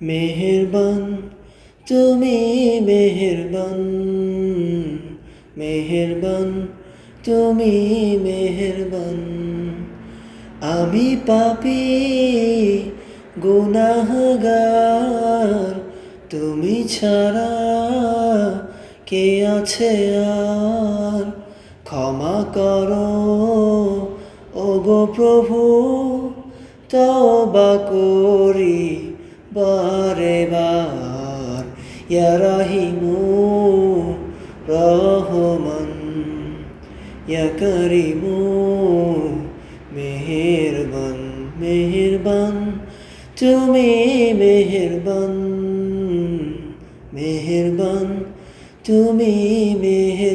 মেহেরবান তুমি মেহেরবান মেহেরবান তুমি মেহেরবান। আমি পাপি গুনাহগার তুমি ছাড়া কে আছে আর? ক্ষমা করো। ও গো প্রভু তবা করি বারে বার। ইয়া রাহিমু রহমান, ইয়া করিমু মেহেরবান মেহেরবান। তুমি মেহেরবান মেহেরবান। তুমি মেহেরবান